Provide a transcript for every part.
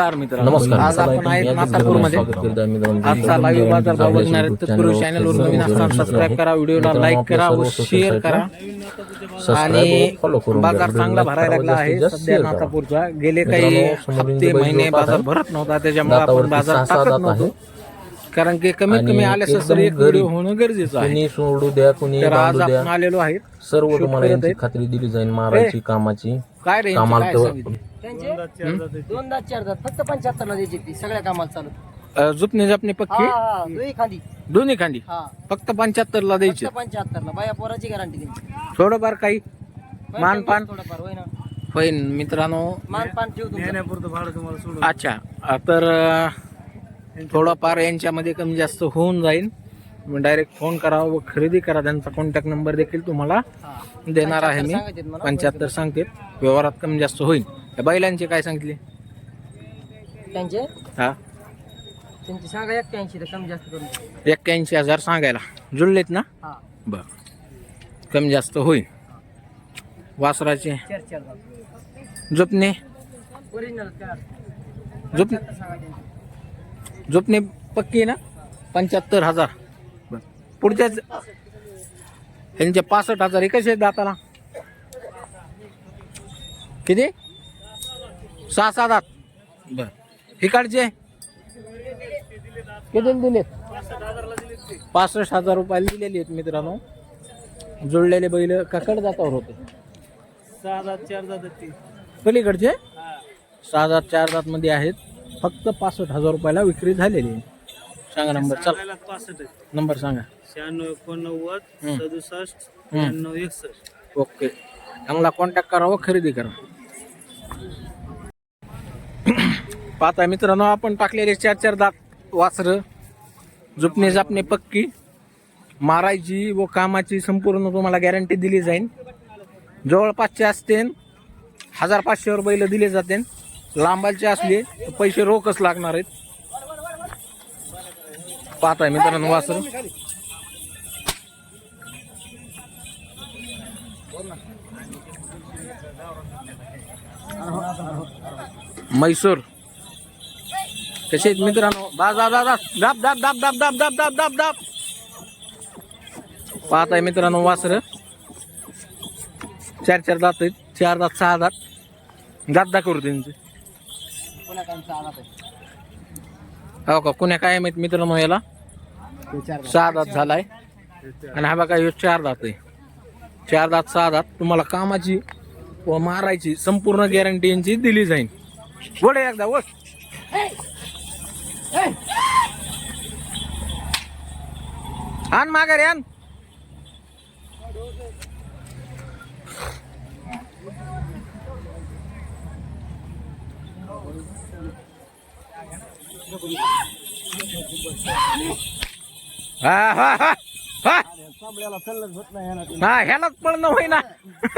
नमस्कार नमस्कार. आज आपण आहेत मासापूरमध्ये आजचा लाईव्ह बाजार भाव बघणार आहेत. तत्पूर्वी चॅनलवर नवीन असताना सबस्क्राईब करा व्हिडिओला लाईक करा व शेअर करा. आणि बाजार चांगला भरायला लागला आहे सध्या नातापूरचा. गेले काही हप्ते महिने बाजार भरत नव्हता त्याच्यामुळे आपण बाजार टाकत नव्हतो. कारण की कमीत कमी आले तर एक व्हिडिओ होणं गरजेचं आहे. सोडू द्या कुणी आज आपण आलेलो आहेत. सर्व तुम्हाला. खात्री दिली जाईल मारायची कामाची. काय रे कामाला? त्यांचे? दोनदा चार दात फक्त पंच्याहत्तर ला द्यायची ती. सगळ्या कामाला चालू. अं, जुपणी जपणी हा पक्की हा. दुई खांदी. दोन्ही खांदी? हा. फक्त पंच्याहत्तर ला द्यायचे? फक्त पंच्याहत्तर ला बाया पोराची गॅरंटी त्यांची थोडंफार काही मानपान? थोडंफार होय ना? होईन मित्रांनो. मानपान ठेव तुमचं. अच्छा. अ, तर अ, थोडंफार यांच्यामध्ये कमी जास्त होऊन जाईल डायरेक्ट फोन करा व खरेदी करा. त्यांचा कॉन्टॅक्ट नंबर देखील तुम्हाला हा. देणार आहे मी. मला. पंच्याहत्तर सांगते व्यवहारात कमी जास्त होईल या बैलांचे काय सांगितले? त्यांचे? हा. त्यांची सांगा एक्क्याऐंशी तर कमी जास्त करून. एक्क्याऐंशी हजार सांगायला. जुळलेत ना? हा. बर. कमी जास्त होईल. वासराचे. चार चार दात जुपणे ओरिजिनल चार जुप सांगा त्यांची. जुपणे पक्की ना? पंच्याहत्तर हजार. बर. पुढच्याच यांचे पासष्ट हजार हे कसे आहेत दाताला? किती? सहा सात आठ बर इकडचे किती दिलेत? पासष्ट हजार रुपयाला दिलेली आहेत मित्रांनो. जुळलेले बैल ककड जातावर होते. सहा दात चार पलीकडचे? सहा दात चार दात मध्ये आहेत. फक्त पासष्ट हजार रुपयाला विक्री झालेली आहे. सांगा नंबर. चल. पासष्ट नंबर सांगा. शहाण्णव एकोणनव्वद. सदुसष्ट. त्र्याण्णव एकसष्ट. ओके. चांगला कॉन्टॅक्ट करा व खरेदी करा. पाहता मित्रांनो आपण टाकलेले चार चार दात वासर जुपणे जापणे पक्की. मारायची व कामाची संपूर्ण तुम्हाला गॅरंटी दिली जाईल जवळपासचे असते हजार पाचशेवर बैल दिले जाते लांबालचे असले तर पैसे रोखच लागणार आहेत. पाहताय मित्रांनो वासर. म्हैसूर कसे आहेत मित्रांनो? बा जा दाब दाब दाब दाब दाब दाब दाब दाब दाब. पाहत आहे मित्रांनो वासर. चार चार दात आहेत. चार दात सहा दात. दात दाखवू त्यांचे. हो का? कुण्या काय माहीत मित्रांनो याला? सहा दात झालाय. आणि हा बघा ह्यो चार दात आहे. चार दात सहा दात. तुम्हाला कामाची व मारायची संपूर्ण गॅरंटी यांची दिली जाईल. वडे एकदा वड आण माघारी आण. हा हा हा हा. हा ह्यालाच पळणं होईना.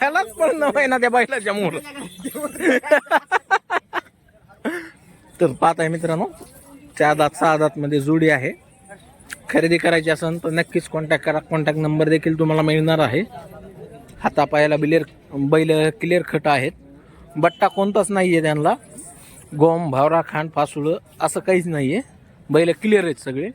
ह्यालाच पळणं होईना त्या बैलाच्या मोर तर पाहत आहे मित्रांनो चार दात सहा दातमध्ये जोडी आहे. खरेदी करायची असेल तर नक्कीच कॉन्टॅक्ट करा. कॉन्टॅक्ट नंबर देखील तुम्हाला मिळणार आहे. हातापायाला बिलेर बैल क्लिअर खट आहेत. बट्टा कोणताच नाही आहे त्यांना. गोम भावरा खांड फासुळं असं काहीच नाही आहे बैल क्लिअर आहेत सगळे.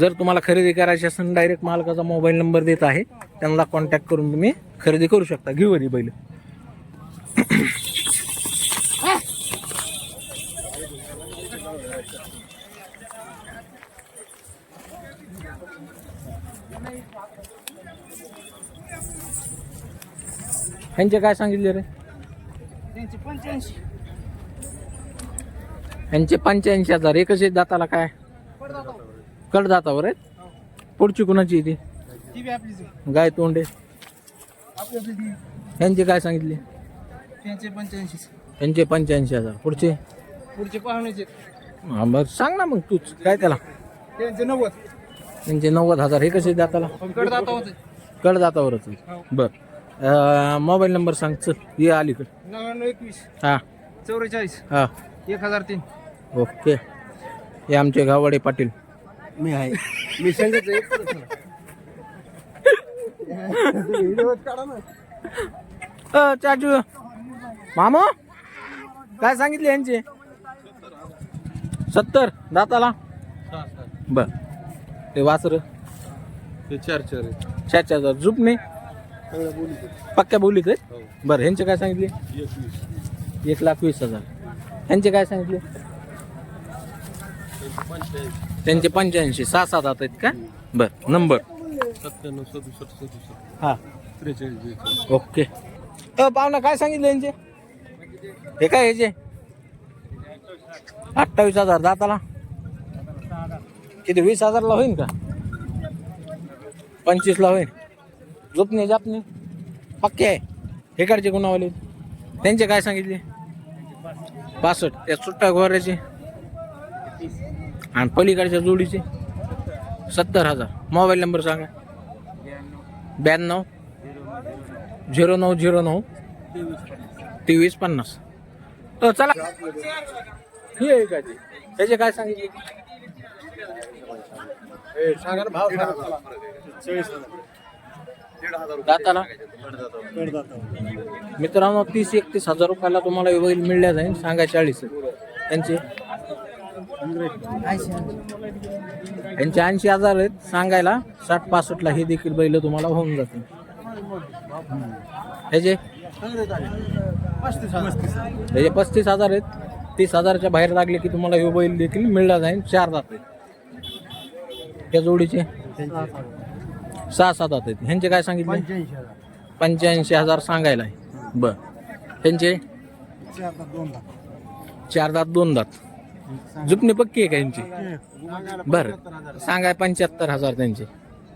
जर तुम्हाला खरेदी करायची असेल डायरेक्ट मालकाचा मोबाईल नंबर देत आहे. त्यांना कॉन्टॅक्ट करून तुम्ही खरेदी करू शकता. घेऊ बैल. ह्यांचे काय सांगितले रे? त्यांची पंच्याऐंशी. यांचे पंच्याऐंशी हजार. एकच आहेत दाताला काय? कडदातावर आहेत? पुढची कुणाची आहे ती. गाय तोंडे यांचे काय सांगितले? त्यांचे पंच्याऐंशी. यांचे पंच्याऐंशी हजार. पुढचे? पुढचे पाहुण्याचे हा, मग सांग ना मग तूच. काय त्याला? त्यांचे नव्वद. यांचे नव्वद हजार. हे कसे दाताला. कडदाता होते कडदातावरच आहे. बर. मोबाईल नंबर सांग चल ये अलीकडे. नव्याण्णव एकवीस. हा. चौवेचाळीस हा. एक हजार तीन. ओके. हे आमचे गावडे पाटील. मी आहे. मी संगीत अ, चाचू. मामो काय सांगितले यांचे? सत्तर दाताला? बर. ते वासर? ते चार चार चार चार हजार जुपणे पक्क्या बोलीत आहे बरं ह्यांचे काय सांगितले? एक लाख वीस हजार. ह्यांचे काय सांगितले? त्यांचे पंच्याऐंशी सहा सात हात आहेत का? बर नंबर. सत्त्याण्णव सदुसष्ट सदुसष्ट. हा. त्रेचाळीस ओके. पाहुणा काय सांगितले यांचे हे काय ह्याचे? अठ्ठावीस हजार दाताला. किती वीस हजारला होईल का? पंचवीसला होईल झोपणे नाही पक्के आहे. हे हेकडचे गुन्हावाले. त्यांचे काय सांगितले? पासष्ट त्या सुट्टा घोऱ्याचे आणि पलीकडच्या जोडीचे. सत्तर हजार. मोबाईल नंबर सांगा. ब्याण्णव. झिरो नऊ झिरो नऊ. तेवीस पन्नास. तर चला. हे आहे का त्याचे काय सांगितले? सांगा ना भाव सांगा. दाताला मित्रांनो तीस एकतीस हजार रुपयाला तुम्हाला बैल मिळल्या जाईल सांगा चाळीस. त्यांचे? यांचे ऐंशी हजार आहेत सांगायला साठ पासष्टला हे देखील बैल तुम्हाला होऊन जातील. ह्याचे ह्याचे पस्तीस हजार आहेत तीस हजारच्या बाहेर लागले की तुम्हाला हे बैल देखील मिळला जाईल चार दात आहेत त्या जोडीचे? सहा सात आहेत ह्यांचे काय सांगितले? पंच्याऐंशी हजार. सांगायला आहे. बर. त्यांचे चार दात दोन दात. जुपणी पक्की आहे का यांची बर. सांगा पंच्याहत्तर हजार त्यांचे.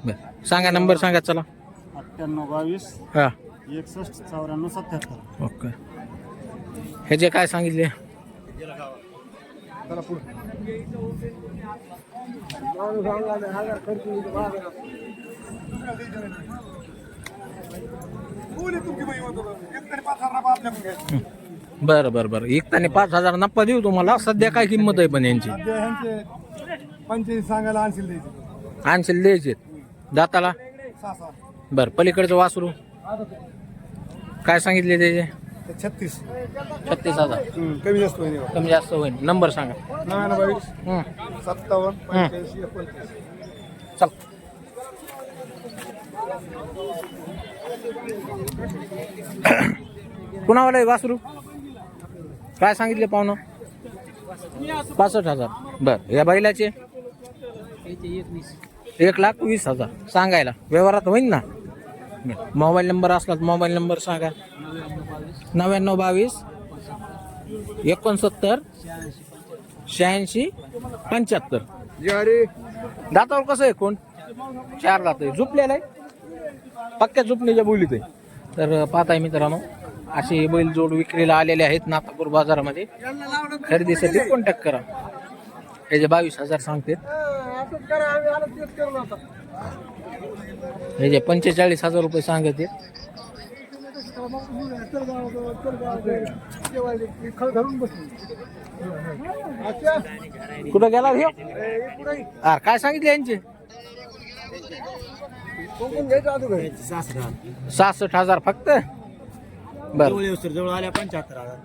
बर. सांगा नंबर सांगा चला. अठ्ठ्याण्णव बावीस. हा. एकसष्ट चौऱ्याण्णव सत्याहत्तर. ओके. ह्याचे काय सांगितले? बरं? बरं बरं एक ताने पाच हजार नप्पा देऊ तुम्हाला. सध्या काय किंमत आहे पण यांची? सांगायला आणशील द्यायचे. आणशील द्यायचे. दाताला? बरं पलीकडचं वासरू? काय सांगितले त्याचे? छत्तीस. छत्तीस हजार. कमी जास्त होईल कमी जास्त होईल. नंबर सांगा. नव्याण्णव बावीस. सत्तावन्न चल. कुणावाला आहे वासरू? काय सांगितले पाहुणं? पासष्ट हजार. बर या बैलाचे? एक लाख वीस हजार. सांगायला. व्यवहारात होईल ना? मोबाईल नंबर असला तर मोबाईल नंबर सांगा. नव्याण्णव बावीस एकोणसत्तर शहाऐंशी पंच्याहत्तर. दातावर कसं आहे कोण? चार दात आहे. झुपलेला आहे? पक्क्या झुपणीच्या बोलीत आहे. तर पाहताय मित्रांनो असे बैल जोड विक्रीला आलेले आहेत नागपूर बाजारामध्ये. खरेदीसाठी कॉन्टॅक्ट करा त्याचे बावीस हजार सांगते ह्याचे पंचेचाळीस हजार रुपये सांगते कुठं गेला अरे काय सांगितले यांचे? सहासष्ट हजार फक्त? बर. जवळ आल्या पंच्याहत्तर हजार.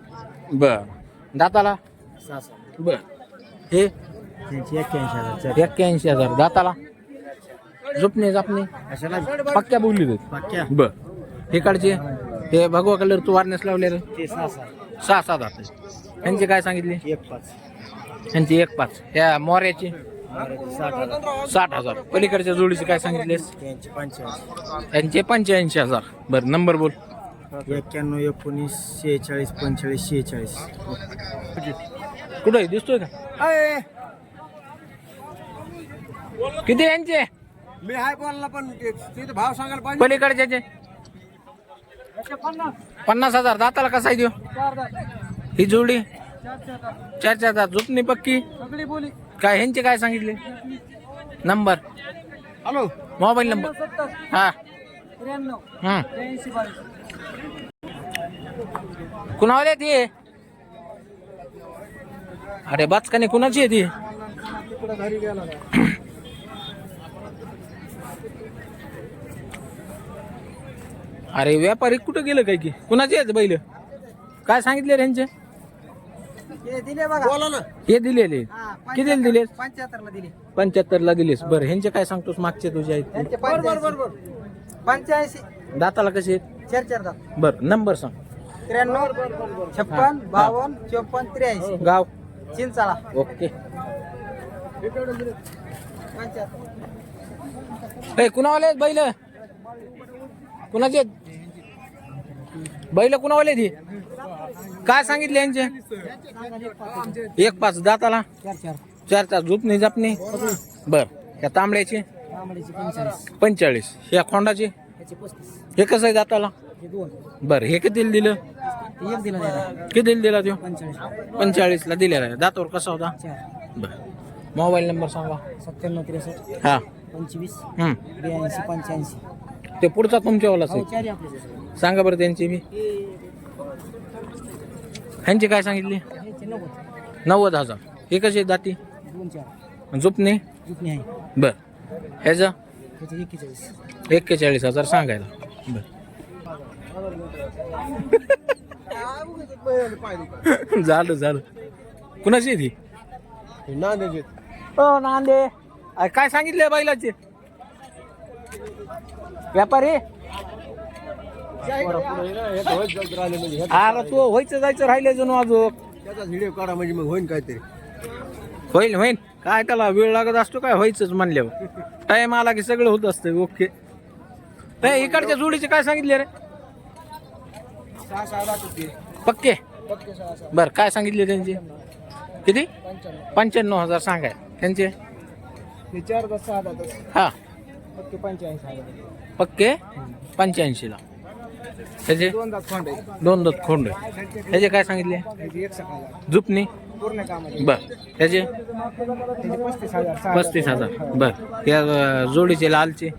बर. दाताला? बर. हे? त्यांची एक्क्याऐंशी हजार हजार. दाताला? झोपणे जापणे? पक्क्या बोलली देत पाक्या बर. हे काढचे हे भगवा कलर तू वारनेस लावलेलं ते सहा सात हात यांचे काय सांगितले? एक पाच. यांची एक पाच. ह्या मोऱ्याची? साठ हजार. हजार. पलीकडच्या जोडीचे काय सांगितलेस त्यांची पंच्याऐंशी. हजार. बरं नंबर बोल. एक्क्याण्णव एकोणीस शेहेचाळीस पंचेचाळीस शेहेचाळीस. कुठं? आहे? दिसतोय का? किती यांचे? मी हाय बोलला पण तिथे भाव सांगायला पाहिजे. पलीकडच्याचे पन्नास हजार. दाताला कसा आहे देऊ ही जोडी? चार चार दात. झुपणी पक्की? सगळी बोली. काय ह्यांचे काय सांगितले? नंबर. हॅलो. Mobile number. हा. हं. कुणावाले ती? अरे बाचकाने कुणाची आहे ती? अरे व्यापारी कुठं गेलं काय की? कुणाचे आहेत बैल? काय सांगितले रे यांचे दिले बघा. बोला ना. हे दिलेले. किती दिले पंच्याहत्तर ला दिले. पंच्याहत्तर ला दिलेस. बरं ह्यांचे काय सांगतोस मागचे तुझे आहेत पंच्याऐंशी. दाताला कसे आहेत? चार चार दात. बरं नंबर सांग. त्र्याण्णव छप्पन बावन्न चोपन्न त्र्याऐंशी. गाव. चिंचाळा. ओके. ए कुणावाले बैल? कुणाचे? बैल कुणावाले ती काय सांगितले यांचे? एक पाच दाताला? चार चार झुपणी जापणी? बर. या तांबड्याचे? पंचेचाळीस. पंचेचाळीस या खोंडाचे? हे कसं आहे दाताला? बर हे कितीला दिलं? ते एक दिला तो? पंचेचाळीस पंचेचाळीसला दिलेला आहे. दातावर कसा होता? बर. मोबाईल नंबर सांगा. सत्त्याण्णव त्रेसष्ट हा. पंचवीस हम्म. ब्याऐंशी पंच्याऐंशी. ते पुढचा तुमच्यावालाच हो सांगा बरं त्यांची बी. ह्यांची काय सांगितली? नव्वद हजार. हे कसे दाती झुपणे बर. ह्याचं? एक्केचाळीस हजार सांगायला. बर. झालं झालं. कुणाची ती? नांदेड हो नांदे काय सांगितले बैलाचे? व्यापारी? अरे तू व्हायचं जायचं राहिले जणू अजून. त्याचा व्हिडिओ काढा म्हणजे मग होईन काहीतरी. होईल होईल काय त्याला वेळ लागत असतो काय? व्हायचंच म्हणल्यावर. टाइम आला की सगळं होत असतं ओके ए, इकडच्या जोडीचे काय सांगितले रे? पक्के? बर काय सांगितले त्यांचे? किती? पंच्याण्णव. हजार सांगाय त्यांचे? हे पक्के पंच्याऐंशी पक्के? पंच्याऐंशीला. त्याचे दोन दात खोंड. आहे दोन दत खोंड. त्याचे काय सांगितले? त्याची एक सकाळ झुपणी? पूर्ण कामाचे. बर. त्याचे त्याचे पस्तीस हजार सहा पस्तीस हजार. बर. या अं, जोडीचे लालचे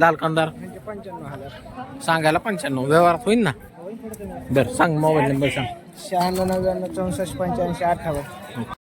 लाल कंदार त्यांचे पंच्याण्णव हजार. सांगायला पंच्याण्णव. व्यवहारात होईल ना? बर सांग मोबाईल नंबर सांग. शहाण्णव नव्याण्णव चौसष्ट पंच्याऐंशी अठ्ठावन्न.